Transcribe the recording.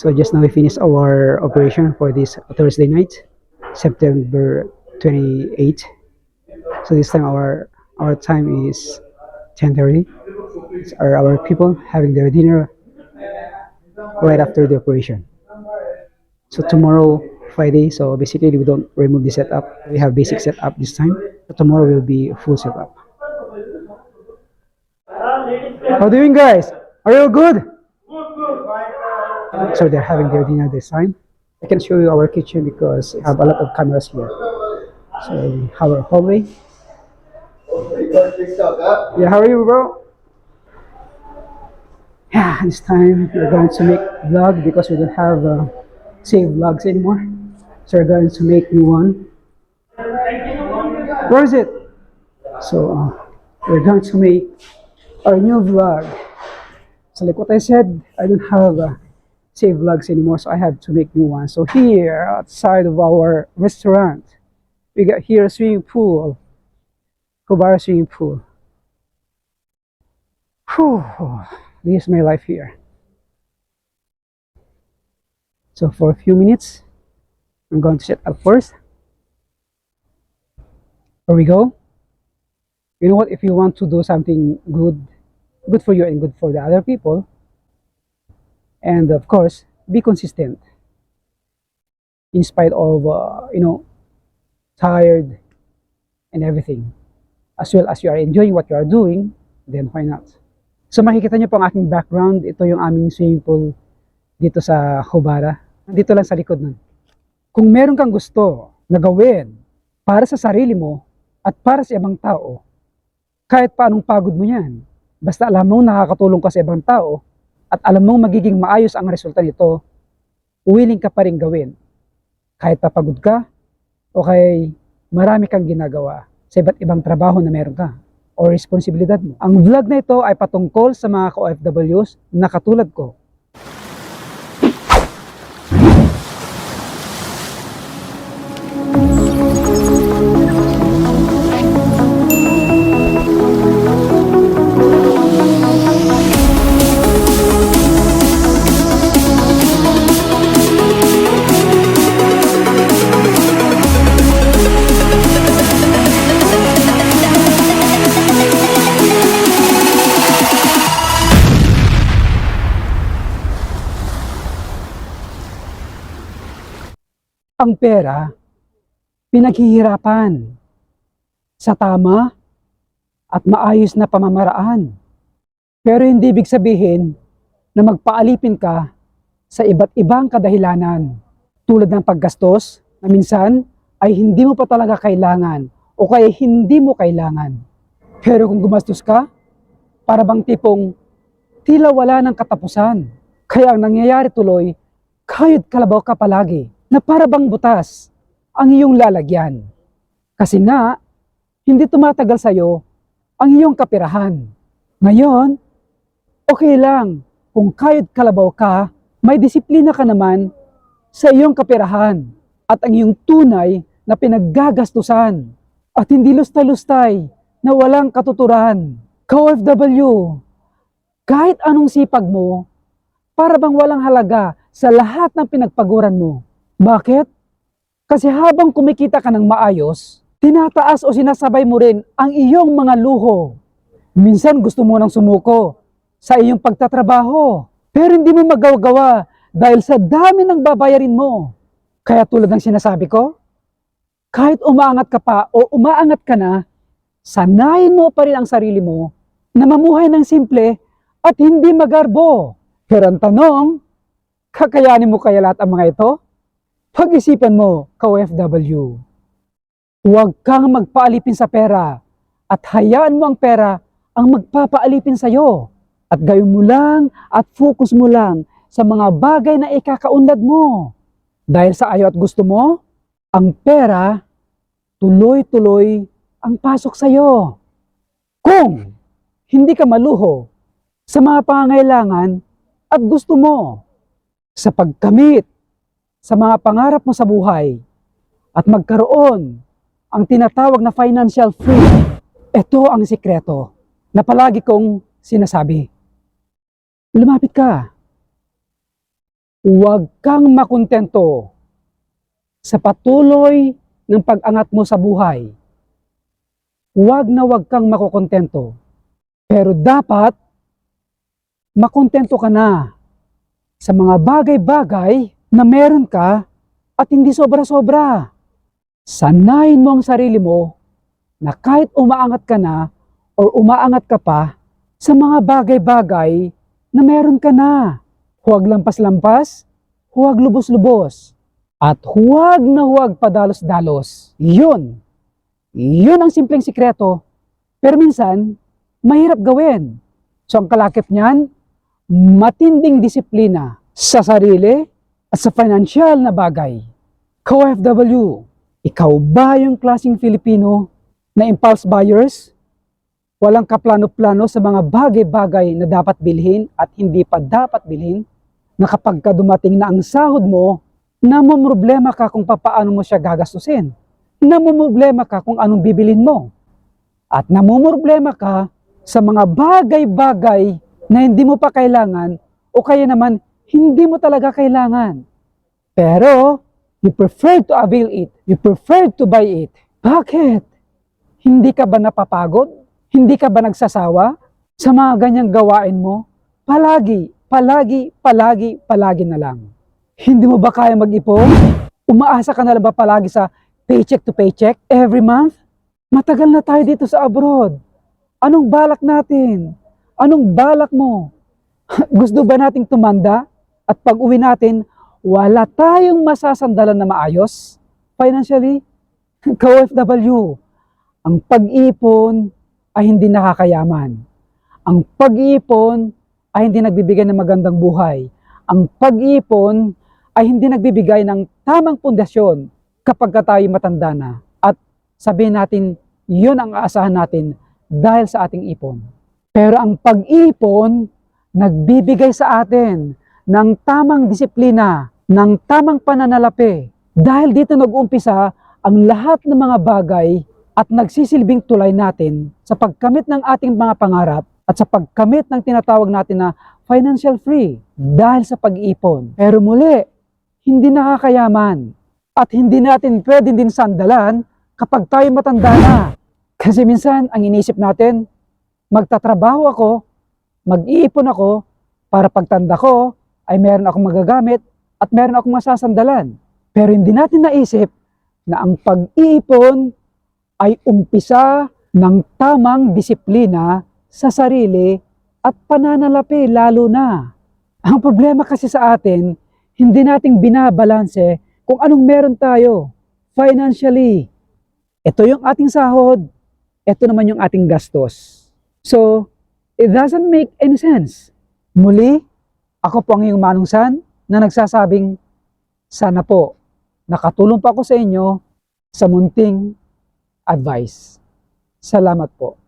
So just now we finished our operation for this Thursday night, September 28. So this time our our time is 10:30. These are our people having their dinner right after the operation. So tomorrow Friday, so basically we don't remove the setup. We have basic setup this time. Tomorrow will be full setup. How are you doing guys? Are you good? So they're having their dinner this time. I can show you our kitchen because we have a lot of cameras here. So our hallway. Yeah, how are you, bro? Yeah, this time we're going to make vlog because we don't have uh, save vlogs anymore. So we're going to make new one. Where is it? So uh, we're going to make our new vlog. So like what I said, I don't have uh, save vlogs anymore, so I have to make new ones. So here outside of our restaurant, we got here a swimming pool, Kobara swimming pool. Whew, this is my life here. So for a few minutes, I'm going to set up first. Here we go. You know what? If you want to do something good, good for you and good for the other people, and of course, be consistent. In spite of, uh, you know, tired and everything. As well as you are enjoying what you are doing, then why not? So makikita niyo po ang aking background. Ito yung aming swimming pool dito sa Hobara. Dito lang sa likod nun. Kung meron kang gusto na gawin para sa sarili mo at para sa ibang tao, kahit paanong pagod mo yan, basta alam mong nakakatulong ka sa ibang tao at alam mong magiging maayos ang resulta nito, willing ka pa rin gawin. Kahit papagod ka o kay marami kang ginagawa sa iba't ibang trabaho na meron ka o responsibilidad mo. Ang vlog na ito ay patungkol sa mga ka-OFWs na katulad ko. Ang pera, pinaghihirapan sa tama at maayos na pamamaraan. Pero hindi ibig sabihin na magpaalipin ka sa iba't ibang kadahilanan tulad ng paggastos na minsan ay hindi mo pa talaga kailangan o kaya hindi mo kailangan. Pero kung gumastos ka, para bang tipong tila wala ng katapusan. Kaya ang nangyayari tuloy, kayod kalabaw ka palagi na para butas ang iyong lalagyan. Kasi nga, hindi tumatagal sa'yo ang iyong kapirahan. Ngayon, okay lang kung kayod kalabaw ka, may disiplina ka naman sa iyong kapirahan at ang iyong tunay na pinaggagastusan at hindi lustay-lustay na walang katuturan. Ka-OFW, kahit anong sipag mo, para bang walang halaga sa lahat ng pinagpaguran mo. Bakit? Kasi habang kumikita ka ng maayos, tinataas o sinasabay mo rin ang iyong mga luho. Minsan gusto mo nang sumuko sa iyong pagtatrabaho, pero hindi mo magagawa dahil sa dami ng babayarin mo. Kaya tulad ng sinasabi ko, kahit umaangat ka pa o umaangat ka na, sanayin mo pa rin ang sarili mo na mamuhay ng simple at hindi magarbo. Pero ang tanong, kakayanin mo kaya lahat ang mga ito? Pag-isipan mo, ka-OFW. Huwag kang magpaalipin sa pera at hayaan mo ang pera ang magpapaalipin sa iyo. At gayon mo lang at focus mo lang sa mga bagay na ikakaunlad mo. Dahil sa ayaw at gusto mo, ang pera tuloy-tuloy ang pasok sa iyo. Kung hindi ka maluho sa mga pangangailangan at gusto mo sa pagkamit sa mga pangarap mo sa buhay at magkaroon ang tinatawag na financial freedom. Ito ang sikreto na palagi kong sinasabi. Lumapit ka huwag kang makontento sa patuloy ng pag-angat mo sa buhay. Huwag na huwag kang makokontento. Pero dapat makontento ka na sa mga bagay-bagay na meron ka at hindi sobra-sobra. Sanayin mo ang sarili mo na kahit umaangat ka na o umaangat ka pa sa mga bagay-bagay na meron ka na. Huwag lampas-lampas, huwag lubos-lubos, at huwag na huwag padalos-dalos. Yun. Yun ang simpleng sikreto. Pero minsan, mahirap gawin. So ang kalakip niyan, matinding disiplina sa sarili at sa financial na bagay. Co-FW, ikaw ba yung klaseng Filipino na impulse buyers? Walang kaplano-plano sa mga bagay-bagay na dapat bilhin at hindi pa dapat bilhin? Na kapag ka dumating na ang sahod mo, namumroblema ka kung papaano mo siya gagastusin. Namumroblema ka kung anong bibilin mo. At namumroblema ka sa mga bagay-bagay na hindi mo pa kailangan o kaya naman hindi mo talaga kailangan. Pero, you prefer to avail it. You prefer to buy it. Bakit? Hindi ka ba napapagod? Hindi ka ba nagsasawa sa mga ganyang gawain mo? Palagi, palagi, palagi, palagi na lang. Hindi mo ba kaya mag-ipon? Umaasa ka na lang ba palagi sa paycheck to paycheck every month? Matagal na tayo dito sa abroad. Anong balak natin? Anong balak mo? Gusto ba nating tumanda at pag uwi natin, wala tayong masasandalan na maayos? Financially? Ka-OFW, ang pag-ipon ay hindi nakakayaman. Ang pag-ipon ay hindi nagbibigay ng magandang buhay. Ang pag-ipon ay hindi nagbibigay ng tamang pundasyon kapag ka tayo matanda na. At sabihin natin, yun ang aasahan natin dahil sa ating ipon. Pero ang pag-ipon, nagbibigay sa atin ng tamang disiplina, ng tamang pananalapi. Dahil dito nag-umpisa ang lahat ng mga bagay at nagsisilbing tulay natin sa pagkamit ng ating mga pangarap at sa pagkamit ng tinatawag natin na financial free dahil sa pag-iipon. Pero muli, hindi nakakayaman at hindi natin pwedeng din sandalan kapag tayo matanda na. Kasi minsan, ang inisip natin, magtatrabaho ako, mag-iipon ako, para pagtanda ko ay meron akong magagamit at meron akong masasandalan. Pero hindi natin naisip na ang pag-iipon ay umpisa ng tamang disiplina sa sarili at pananalapi lalo na. Ang problema kasi sa atin, hindi nating binabalanse kung anong meron tayo financially. Ito yung ating sahod, ito naman yung ating gastos. So, it doesn't make any sense. Muli, ako po ang iyong manungsan na nagsasabing, sana po, nakatulong pa ako sa inyo sa munting advice. Salamat po.